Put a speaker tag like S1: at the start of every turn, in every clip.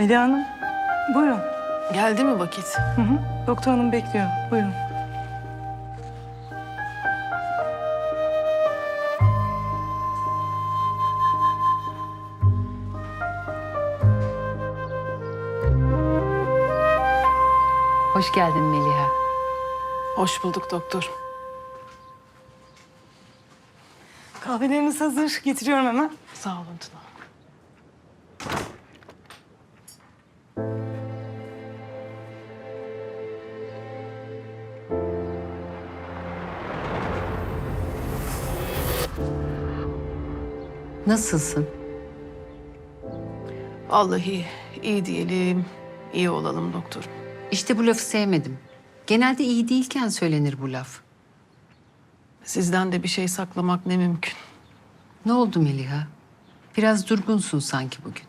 S1: Melih Hanım, buyurun.
S2: Geldi mi vakit?
S1: Hı hı. Doktor hanım bekliyor. Buyurun.
S3: Hoş geldin Meliha.
S2: Hoş bulduk doktor.
S1: Kahveleriniz hazır. Getiriyorum hemen.
S2: Sağ olun Tuna.
S3: Nasılsın?
S2: Vallahi iyi diyelim, iyi olalım doktor.
S3: İşte bu lafı sevmedim. Genelde iyi değilken söylenir bu laf.
S2: Sizden de bir şey saklamak ne mümkün.
S3: Ne oldu Meliha? Biraz durgunsun sanki bugün.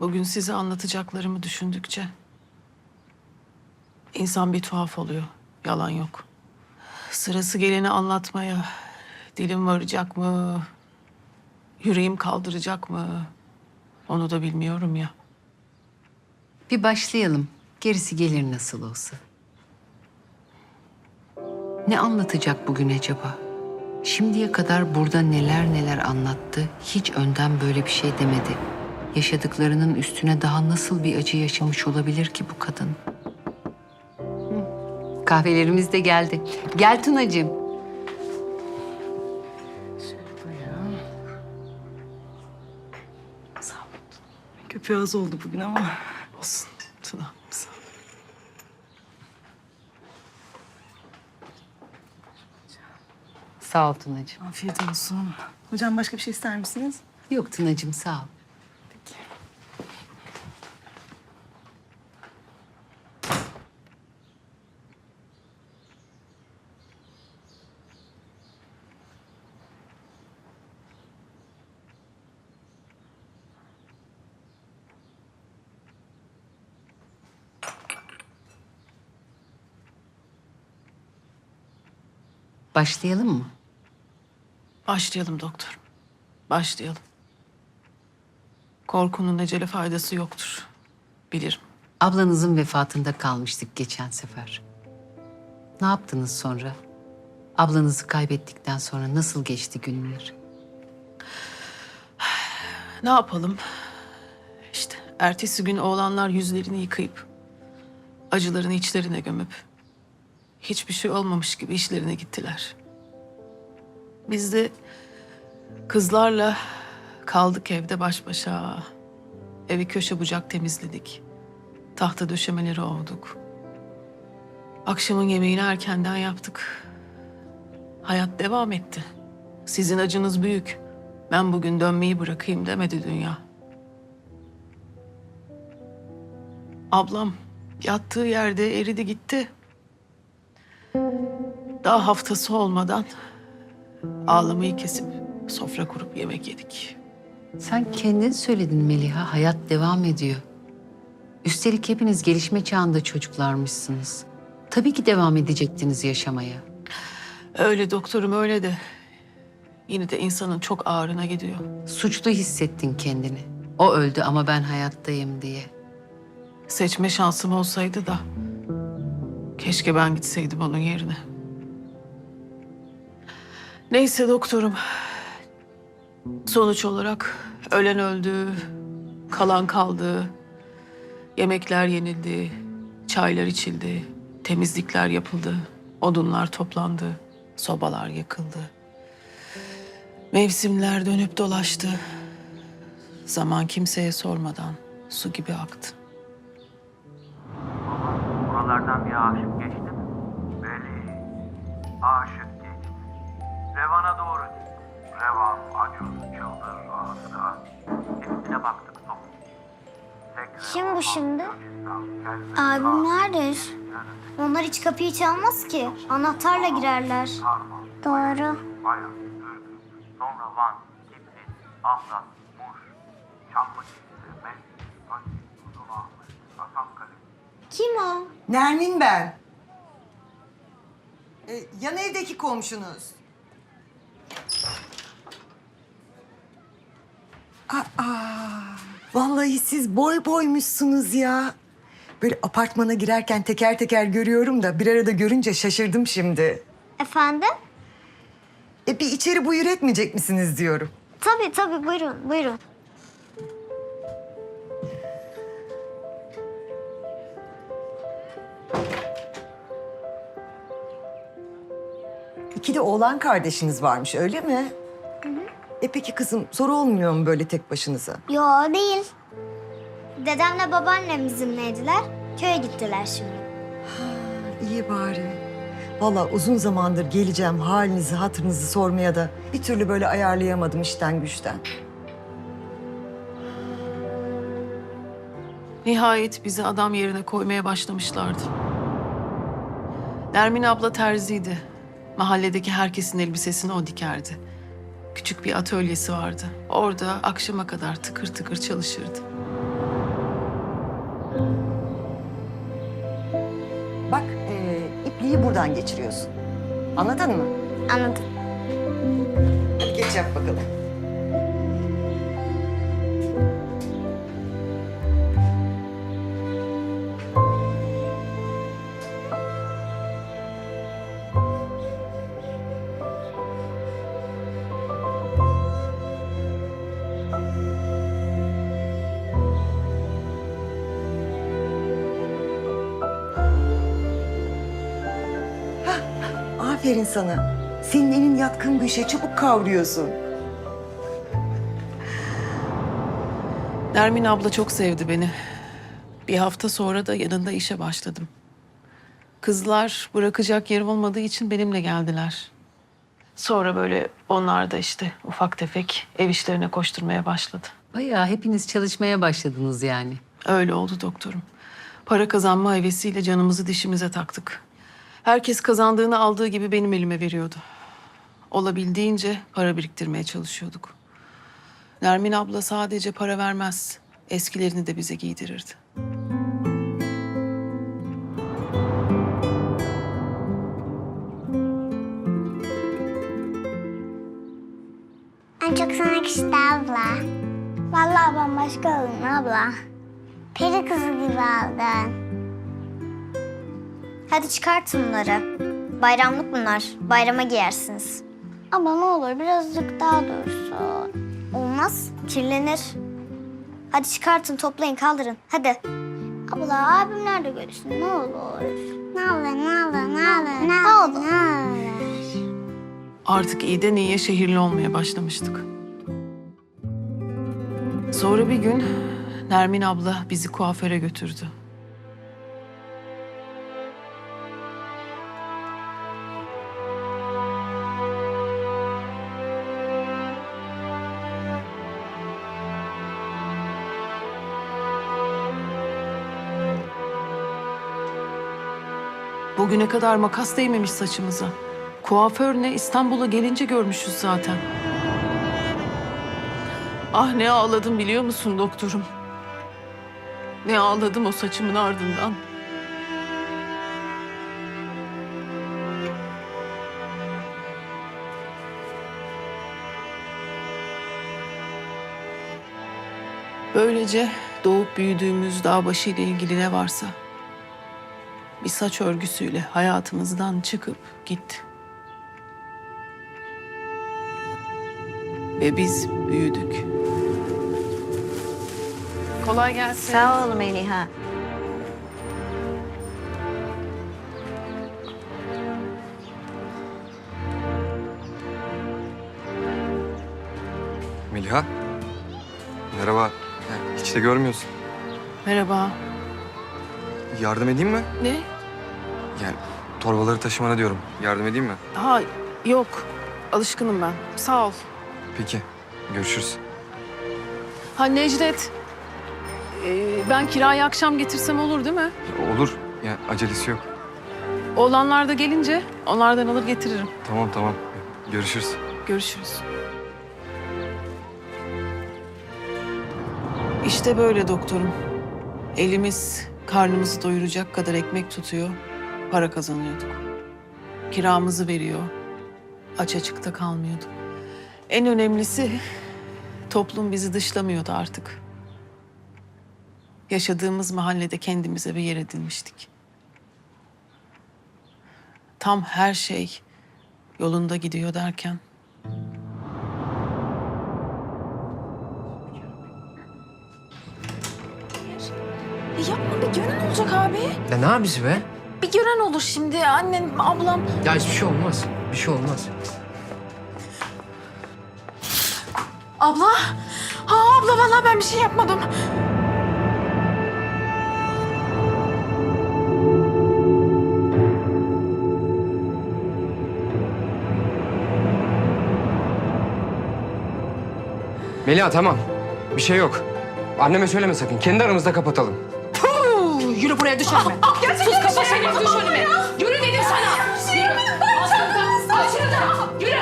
S2: Bugün size anlatacaklarımı düşündükçe insan bir tuhaf oluyor. Yalan yok. Sırası geleni anlatmaya dilim varacak mı? Yüreğim kaldıracak mı? Onu da bilmiyorum ya.
S3: Bir başlayalım. Gerisi gelir nasıl olsa. Ne anlatacak bugün acaba? Şimdiye kadar burada neler neler anlattı, hiç önden böyle bir şey demedi. Yaşadıklarının üstüne daha nasıl bir acı yaşamış olabilir ki bu kadın? Kahvelerimiz de geldi. Gel Tunacığım.
S1: Köpeği az oldu bugün ama.
S2: Olsun Tuna. Sağ ol.
S3: Sağ ol Tunacığım.
S1: Afiyet olsun. Hocam başka bir şey ister misiniz?
S3: Yok Tunacığım sağ ol. Başlayalım mı?
S2: Başlayalım doktor. Başlayalım. Korkunun ecele faydası yoktur. Bilirim.
S3: Ablanızın vefatında kalmıştık geçen sefer. Ne yaptınız sonra? Ablanızı kaybettikten sonra nasıl geçti günler?
S2: Ne yapalım? İşte ertesi gün oğlanlar yüzlerini yıkayıp acılarını içlerine gömüp hiçbir şey olmamış gibi işlerine gittiler. Biz de kızlarla kaldık evde baş başa. Evi köşe bucak temizledik. Tahta döşemeleri ovduk. Akşamın yemeğini erkenden yaptık. Hayat devam etti. Sizin acınız büyük. Ben bugün dönmeyi bırakayım demedi dünya. Ablam yattığı yerde eridi gitti. Daha haftası olmadan ağlamayı kesip sofra kurup yemek yedik.
S3: Sen kendin söyledin Meliha, hayat devam ediyor. Üstelik hepiniz gelişme çağında çocuklarmışsınız. Tabii ki devam edecektiniz yaşamaya.
S2: Öyle doktorum öyle de yine de insanın çok ağrına gidiyor.
S3: Suçlu hissettin kendini. O öldü ama ben hayattayım diye.
S2: Seçme şansım olsaydı da keşke ben gitseydim onun yerine. Neyse doktorum. Sonuç olarak ölen öldü, kalan kaldı. Yemekler yenildi, çaylar içildi, temizlikler yapıldı, odunlar toplandı, sobalar yakıldı. Mevsimler dönüp dolaştı. Zaman kimseye sormadan su gibi aktı.
S4: Buralardan bir aşık geçti mi? Aşık. Revan'a doğru gitti. Revan, Acun, Çıldır, Aslı. Hepsine baktık son.
S5: Kim bu şimdi? Abim nerede? Onlar hiç kapıyı çalmaz ki. Anahtarla girerler. Doğru.
S4: Bayan, Ürgüp, sonra Van, Tiflis, Ahlat, Muş, Uzunahmet, Hasankale,
S5: Kim o?
S6: Nermin ben. Ee, yan evdeki komşunuz. Aa, vallahi siz boy boymuşsunuz ya. Böyle apartmana girerken teker teker görüyorum da bir arada görünce şaşırdım şimdi.
S5: Efendim?
S6: E bir içeri buyur etmeyecek misiniz diyorum.
S5: Tabii tabii buyurun buyurun.
S6: İki de oğlan kardeşiniz varmış öyle mi? E peki kızım zor olmuyor mu böyle tek başınıza?
S5: Yo değil. Dedemle babaannem bizimleydiler. Köye gittiler şimdi.
S6: İyi bari. Vallahi uzun zamandır geleceğim halinizi hatırınızı sormaya da bir türlü böyle ayarlayamadım işten güçten.
S2: Nihayet bizi adam yerine koymaya başlamışlardı. Nermin abla terziydi. Mahalledeki herkesin elbisesini o dikerdi. Küçük bir atölyesi vardı. Orada akşama kadar tıkır tıkır çalışırdı.
S6: Bak e, ipliği buradan geçiriyorsun. Anladın mı?
S5: Anladım.
S6: Hadi geç yap bakalım. Sana. Senin elin yatkın bu işe çabuk kavruyorsun.
S2: Nermin abla çok sevdi beni. Bir hafta sonra da yanında işe başladım. Kızlar bırakacak yerim olmadığı için benimle geldiler. Sonra böyle onlar da işte ufak tefek ev işlerine koşturmaya başladı.
S3: Bayağı hepiniz çalışmaya başladınız yani.
S2: Öyle oldu doktorum. Para kazanma hevesiyle canımızı dişimize taktık. Herkes kazandığını aldığı gibi benim elime veriyordu. Olabildiğince para biriktirmeye çalışıyorduk. Nermin abla sadece para vermez. Eskilerini de bize giydirirdi.
S5: En çok sana yakıştı abla. Vallahi bambaşka oldun abla. Peri kızı gibi aldın. Hadi çıkartın bunları. Bayramlık bunlar. Bayrama giyersiniz. Ama ne olur birazcık daha dursun. Olmaz. Kirlenir. Hadi çıkartın, toplayın, kaldırın. Hadi. Abla abimler de görsün ne olur. Ne olur, ne olur, ne olur. Ne oldu? Ne olur.
S2: Artık iyiden iyiye şehirli olmaya başlamıştık. Sonra bir gün Nermin abla bizi kuaföre götürdü. Bugüne kadar makas değmemiş saçımıza. Kuaför ne İstanbul'a gelince görmüşüz zaten. Ah ne ağladım biliyor musun doktorum? Ne ağladım o saçımın ardından. Böylece doğup büyüdüğümüz dağ başı ile ilgili ne varsa bir saç örgüsüyle hayatımızdan çıkıp gitti. Ve biz büyüdük. Kolay gelsin.
S7: Sağ ol Meliha.
S8: Meliha. Merhaba. Ya, hiç de görmüyorsun.
S2: Merhaba.
S8: Yardım edeyim mi?
S2: Ne?
S8: Yani torbaları taşımana diyorum. Yardım edeyim mi?
S2: Ha yok. Alışkınım ben. Sağ ol.
S8: Peki. Görüşürüz.
S2: Ha Necdet. Ee, ben kirayı akşam getirsem olur değil mi?
S8: Ya, olur. Yani acelesi yok.
S2: Oğlanlar da gelince onlardan alır getiririm.
S8: Tamam tamam. Görüşürüz.
S2: Görüşürüz. İşte böyle doktorum. Elimiz karnımızı doyuracak kadar ekmek tutuyor, para kazanıyorduk. Kiramızı veriyor, aç açıkta kalmıyorduk. En önemlisi Toplum bizi dışlamıyordu artık. Yaşadığımız mahallede kendimize bir yer edinmiştik. Tam her şey yolunda gidiyor derken
S7: Ya yapma bir gören olacak abi.
S9: Ya ne abisi be?
S7: Bir gören olur şimdi annem, ablam.
S9: Ya hiçbir şey olmaz. Bir şey olmaz.
S7: Abla. Ha abla vallahi ben bir şey yapmadım.
S8: Melia tamam. Bir şey yok. Anneme söyleme sakın. Kendi aramızda kapatalım.
S7: Yürü buraya düş önüme. Sus kafa senin düş önüme. Yürü dedim sana. Yürü. Ağzını Aç şunu da. Yürü.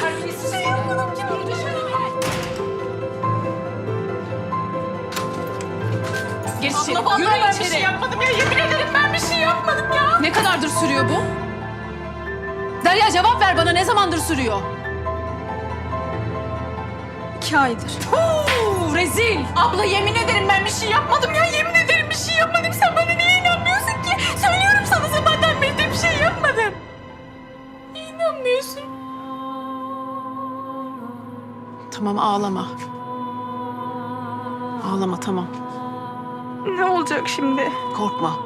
S7: Terbiyesiz. Yürü düş önüme.
S2: Geç içeri.
S7: Abla vallahi
S2: Yürü
S7: ben bir
S2: içeri.
S7: şey yapmadım ya. Yemin ederim ben bir şey yapmadım ya.
S2: Ne kadardır sürüyor bu? Derya cevap ver bana ne zamandır sürüyor?
S7: İki aydır. Huu, rezil. Abla yemin ederim ben bir şey yapmadım ya. Yemin şey yapmadım. Sen bana niye inanmıyorsun ki? Söylüyorum sana sabahtan beri de bir şey yapmadım. Niye inanmıyorsun?
S2: Tamam ağlama. Ağlama tamam.
S7: Ne olacak şimdi?
S2: Korkma.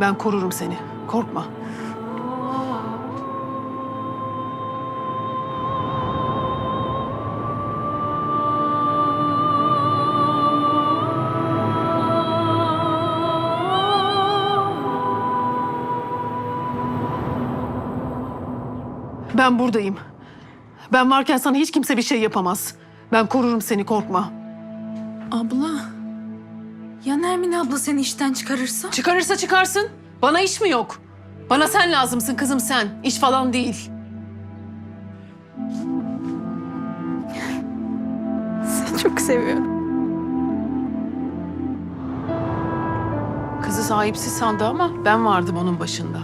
S2: Ben korurum seni. Korkma. Ben buradayım. Ben varken sana hiç kimse bir şey yapamaz. Ben korurum seni korkma.
S7: Abla. Ya Nermin abla seni işten çıkarırsa?
S2: Çıkarırsa çıkarsın. Bana iş mi yok? Bana sen lazımsın kızım sen. İş falan değil.
S7: Seni çok seviyorum.
S2: Kızı sahipsiz sandı ama ben vardım onun başında.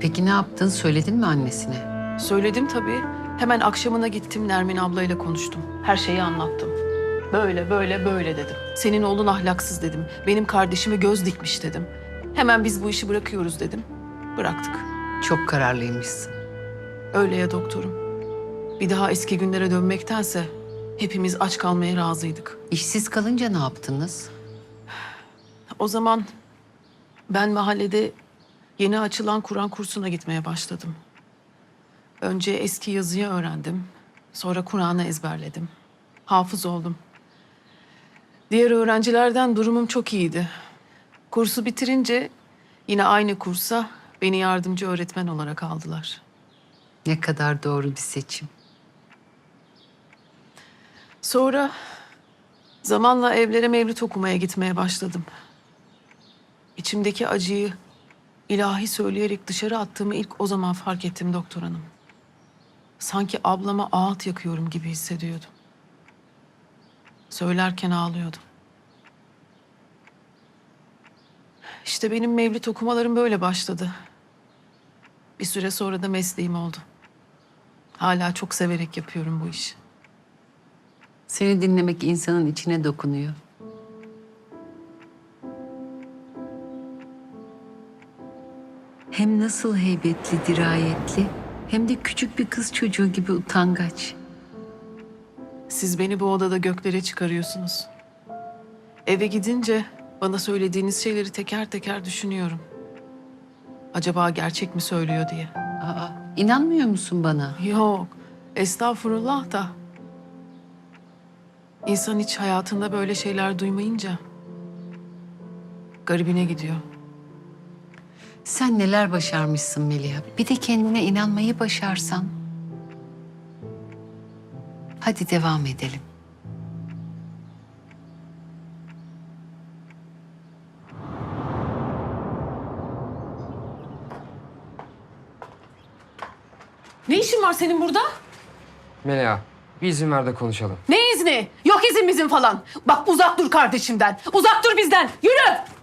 S3: Peki ne yaptın? Söyledin mi annesine?
S2: Söyledim tabii. Hemen akşamına gittim Nermin ablayla konuştum. Her şeyi anlattım. Böyle böyle böyle dedim. Senin oğlun ahlaksız dedim. Benim kardeşime göz dikmiş dedim. Hemen biz bu işi bırakıyoruz dedim. Bıraktık.
S3: Çok kararlıymışsın.
S2: Öyle ya doktorum. Bir daha eski günlere dönmektense hepimiz aç kalmaya razıydık.
S3: İşsiz kalınca ne yaptınız?
S2: O zaman ben mahallede yeni açılan Kur'an kursuna gitmeye başladım. Önce eski yazıyı öğrendim. Sonra Kur'an'ı ezberledim. Hafız oldum. Diğer öğrencilerden durumum çok iyiydi. Kursu bitirince yine aynı kursa beni yardımcı öğretmen olarak aldılar.
S3: Ne kadar doğru bir seçim.
S2: Sonra zamanla evlere mevlüt okumaya gitmeye başladım. İçimdeki acıyı ilahi söyleyerek dışarı attığımı ilk o zaman fark ettim doktor hanım. Sanki ablama ağıt yakıyorum gibi hissediyordum. Söylerken ağlıyordum. İşte benim mevlüt okumalarım böyle başladı. Bir süre sonra da mesleğim oldu. Hala çok severek yapıyorum bu işi.
S3: Seni dinlemek insanın içine dokunuyor. Hem nasıl heybetli, dirayetli, hem de küçük bir kız çocuğu gibi utangaç.
S2: Siz beni bu odada göklere çıkarıyorsunuz. Eve gidince bana söylediğiniz şeyleri teker teker düşünüyorum. Acaba gerçek mi söylüyor diye.
S3: Aa, inanmıyor musun bana?
S2: Yok, estağfurullah da. İnsan hiç hayatında böyle şeyler duymayınca garibine gidiyor.
S3: Sen neler başarmışsın Melia. Bir de kendine inanmayı başarsan. Hadi devam edelim.
S2: Ne işin var senin burada?
S8: Melia bir izin ver de konuşalım.
S2: Ne izni? Yok izin bizim falan. Bak uzak dur kardeşimden. Uzak dur bizden. Yürü!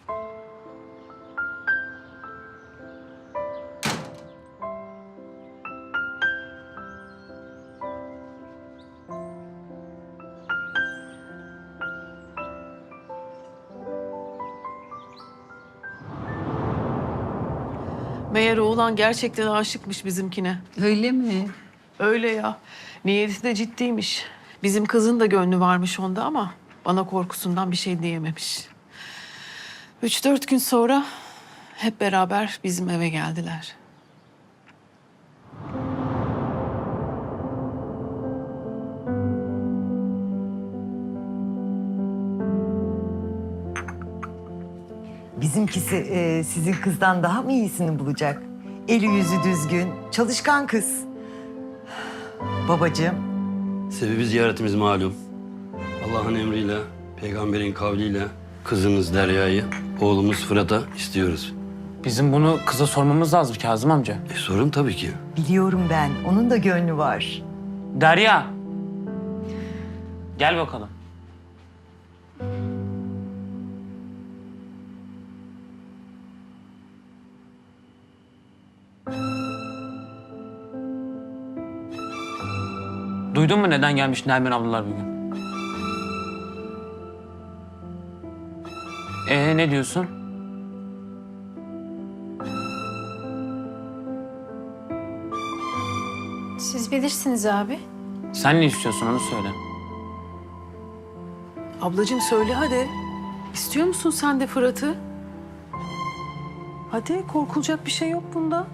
S2: Meğer oğlan gerçekten aşıkmış bizimkine.
S3: Öyle mi?
S2: Öyle ya. Niyeti de ciddiymiş. Bizim kızın da gönlü varmış onda ama bana korkusundan bir şey diyememiş. Üç dört gün sonra hep beraber bizim eve geldiler.
S6: Bizimkisi e, sizin kızdan daha mı iyisini bulacak? Eli yüzü düzgün, çalışkan kız. Babacığım,
S10: Sebebi ziyaretimiz malum. Allah'ın emriyle, peygamberin kavliyle kızınız Derya'yı, oğlumuz Fırat'a istiyoruz.
S9: Bizim bunu kıza sormamız lazım Kazım amca.
S10: E sorun tabii ki.
S6: biliyorum ben. Onun da gönlü var.
S9: Derya. Gel bakalım. Duydun mu neden gelmiş Nermin ablalar bugün? Ee ne diyorsun?
S7: Siz bilirsiniz abi.
S9: Sen ne istiyorsun onu söyle.
S2: Ablacığım söyle hadi. İstiyor musun sen de Fırat'ı? Hadi korkulacak bir şey yok bunda.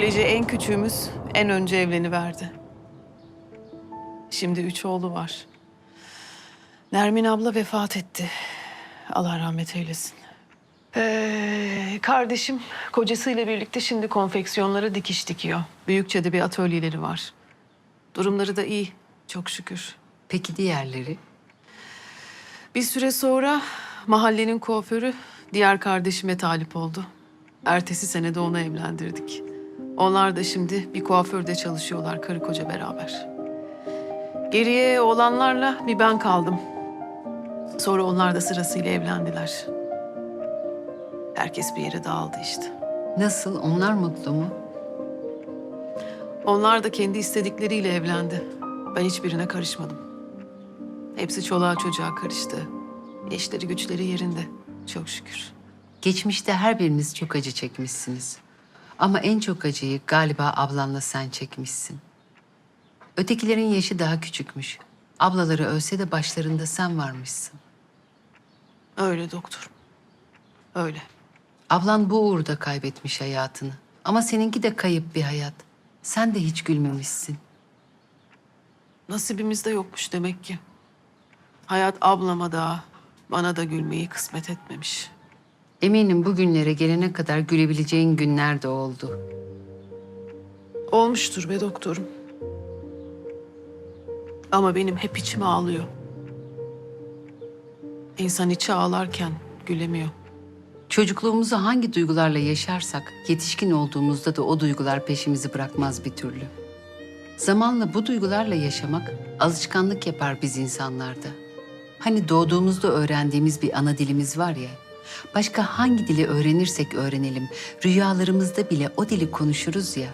S2: Böylece en küçüğümüz en önce evleniverdi. Şimdi üç oğlu var. Nermin abla vefat etti. Allah rahmet eylesin. Ee, kardeşim kocasıyla birlikte şimdi konfeksiyonlara dikiş dikiyor. Büyükçe'de bir atölyeleri var. Durumları da iyi çok şükür.
S3: Peki diğerleri?
S2: Bir süre sonra mahallenin kuaförü diğer kardeşime talip oldu. Ertesi sene de onu evlendirdik. Onlar da şimdi bir kuaförde çalışıyorlar karı koca beraber. Geriye olanlarla bir ben kaldım. Sonra onlar da sırasıyla evlendiler. Herkes bir yere dağıldı işte.
S3: Nasıl? Onlar mutlu mu?
S2: Onlar da kendi istedikleriyle evlendi. Ben hiçbirine karışmadım. Hepsi çoluğa çocuğa karıştı. Eşleri güçleri yerinde. Çok şükür.
S3: Geçmişte her biriniz çok acı çekmişsiniz. Ama en çok acıyı galiba ablanla sen çekmişsin. Ötekilerin yaşı daha küçükmüş. Ablaları ölse de başlarında sen varmışsın.
S2: Öyle doktor. Öyle.
S3: Ablan bu uğurda kaybetmiş hayatını. Ama seninki de kayıp bir hayat. Sen de hiç gülmemişsin.
S2: Nasibimizde yokmuş demek ki. Hayat ablama da bana da gülmeyi kısmet etmemiş.
S3: Eminim bugünlere gelene kadar gülebileceğin günler de oldu.
S2: Olmuştur be doktorum. Ama benim hep içim ağlıyor. İnsan içi ağlarken gülemiyor.
S3: Çocukluğumuzu hangi duygularla yaşarsak, yetişkin olduğumuzda da o duygular peşimizi bırakmaz bir türlü. Zamanla bu duygularla yaşamak alışkanlık yapar biz insanlarda. Hani doğduğumuzda öğrendiğimiz bir ana dilimiz var ya, başka hangi dili öğrenirsek öğrenelim, rüyalarımızda bile o dili konuşuruz ya.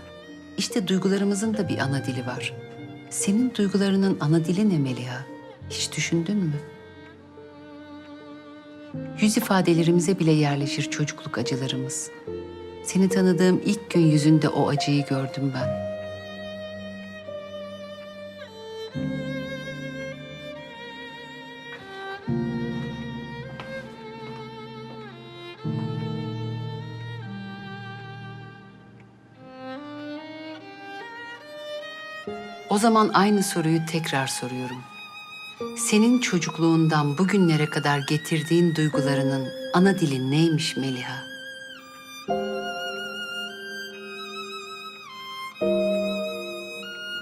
S3: İşte duygularımızın da bir ana dili var. Senin duygularının ana dili ne Meliha? Hiç düşündün mü? Yüz ifadelerimize bile yerleşir çocukluk acılarımız. Seni tanıdığım ilk gün yüzünde o acıyı gördüm ben. O zaman aynı soruyu tekrar soruyorum. Senin çocukluğundan bugünlere kadar getirdiğin duygularının ana dili neymiş Meliha?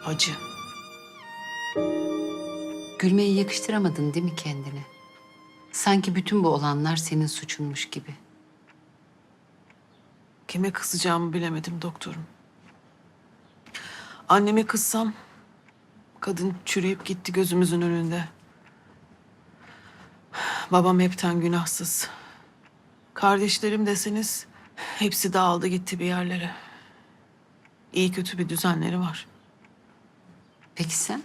S2: Acı.
S3: Gülmeyi yakıştıramadın değil mi kendine? Sanki bütün bu olanlar senin suçunmuş gibi.
S2: Kime kızacağımı bilemedim doktorum. Anneme kızsam kadın çürüyüp gitti gözümüzün önünde. Babam hepten günahsız. Kardeşlerim deseniz Hepsi dağıldı gitti bir yerlere. İyi kötü bir düzenleri var.
S3: Peki sen?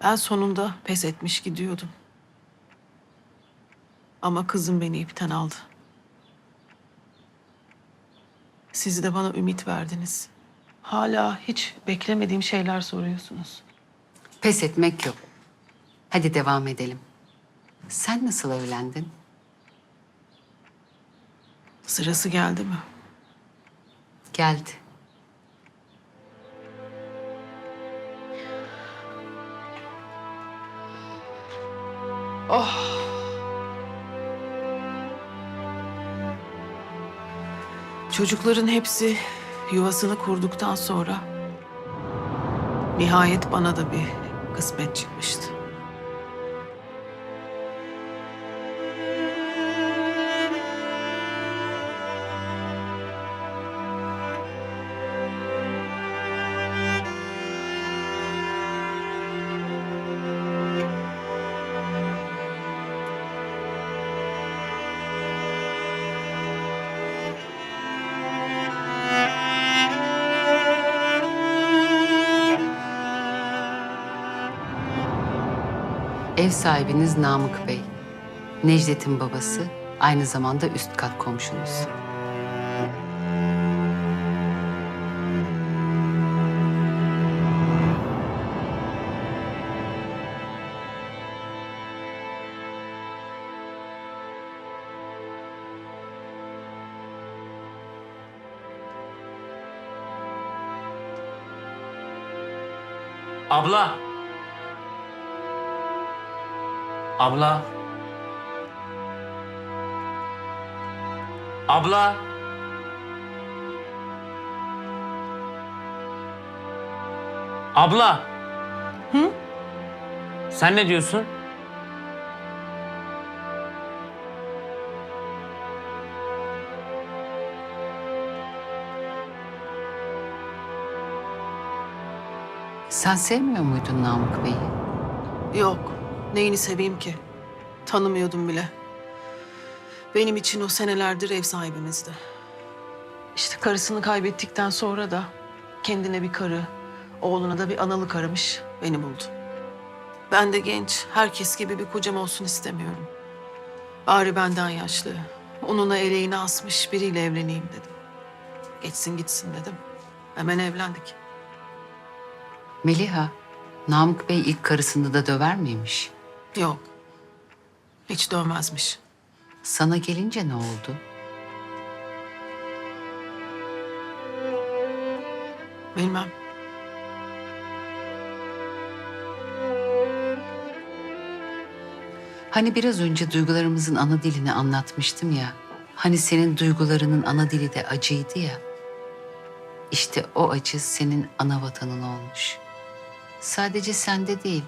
S2: Ben sonunda pes etmiş gidiyordum. Ama kızım beni ipten aldı. Siz de bana ümit verdiniz. Hala hiç beklemediğim şeyler soruyorsunuz.
S3: Pes etmek yok. Hadi devam edelim. Sen nasıl evlendin?
S2: Sırası geldi mi?
S3: Geldi.
S2: Çocukların hepsi yuvasını kurduktan sonra nihayet bana da bir kısmet çıkmıştı.
S3: Ev sahibiniz Namık Bey. Necdet'in babası, aynı zamanda üst kat komşunuz.
S9: Abla. Abla. Abla. Abla.
S2: Hı?
S9: Sen ne diyorsun?
S3: Sen sevmiyor muydun Namık Bey'i?
S2: Yok. Neyini seveyim ki? Tanımıyordum bile. Benim için o senelerdir ev sahibimizdi. İşte karısını kaybettikten sonra da kendine bir karı, oğluna da bir analık aramış, beni buldu. Ben de genç, herkes gibi bir kocam olsun istemiyorum. Bari benden yaşlı, onunla eleğini asmış biriyle evleneyim dedim. Geçsin gitsin dedim. Hemen evlendik.
S3: Meliha, Namık Bey ilk karısını da döver miymiş?
S2: Yok, hiç dövmezmiş.
S3: Sana gelince ne oldu?
S2: Bilmem.
S3: Hani biraz önce duygularımızın ana dilini anlatmıştım ya. Hani senin duygularının ana dili de acıydı ya. İşte o acı senin ana vatanın olmuş. Sadece sende değil.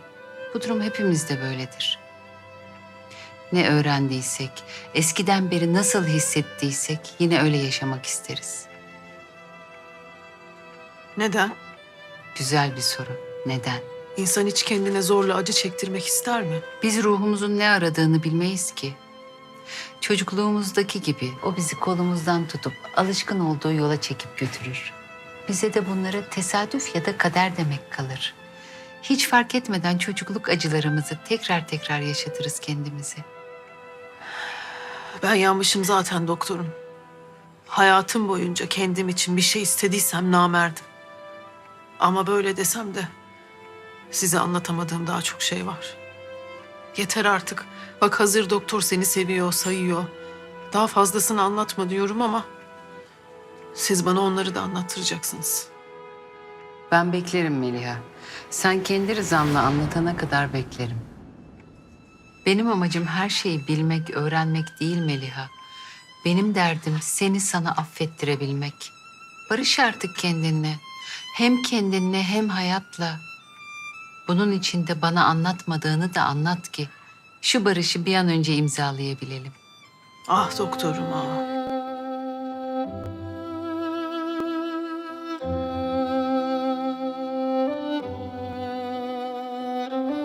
S3: Bu durum hepimizde böyledir. Ne öğrendiysek, eskiden beri nasıl hissettiysek yine öyle yaşamak isteriz.
S2: Neden?
S3: Güzel bir soru. Neden?
S2: İnsan hiç kendine zorla acı çektirmek ister mi?
S3: Biz ruhumuzun ne aradığını bilmeyiz ki. Çocukluğumuzdaki gibi o bizi kolumuzdan tutup alışkın olduğu yola çekip götürür. Bize de bunlara tesadüf ya da kader demek kalır. Hiç fark etmeden çocukluk acılarımızı tekrar tekrar yaşatırız kendimizi.
S2: Ben yanmışım zaten doktorum. Hayatım boyunca kendim için bir şey istediysem namerdim. Ama böyle desem de size anlatamadığım daha çok şey var. Yeter artık. Bak hazır doktor seni seviyor, sayıyor. Daha fazlasını anlatma diyorum ama siz bana onları da anlattıracaksınız.
S3: Ben beklerim Meliha. Sen kendi rızanla anlatana kadar beklerim. Benim amacım her şeyi bilmek, öğrenmek değil Meliha. Benim derdim seni sana affettirebilmek. Barış artık kendinle. Hem kendinle hem hayatla. Bunun için de bana anlatmadığını da anlat ki şu barışı bir an önce imzalayabilelim.
S2: Ah doktorum ah.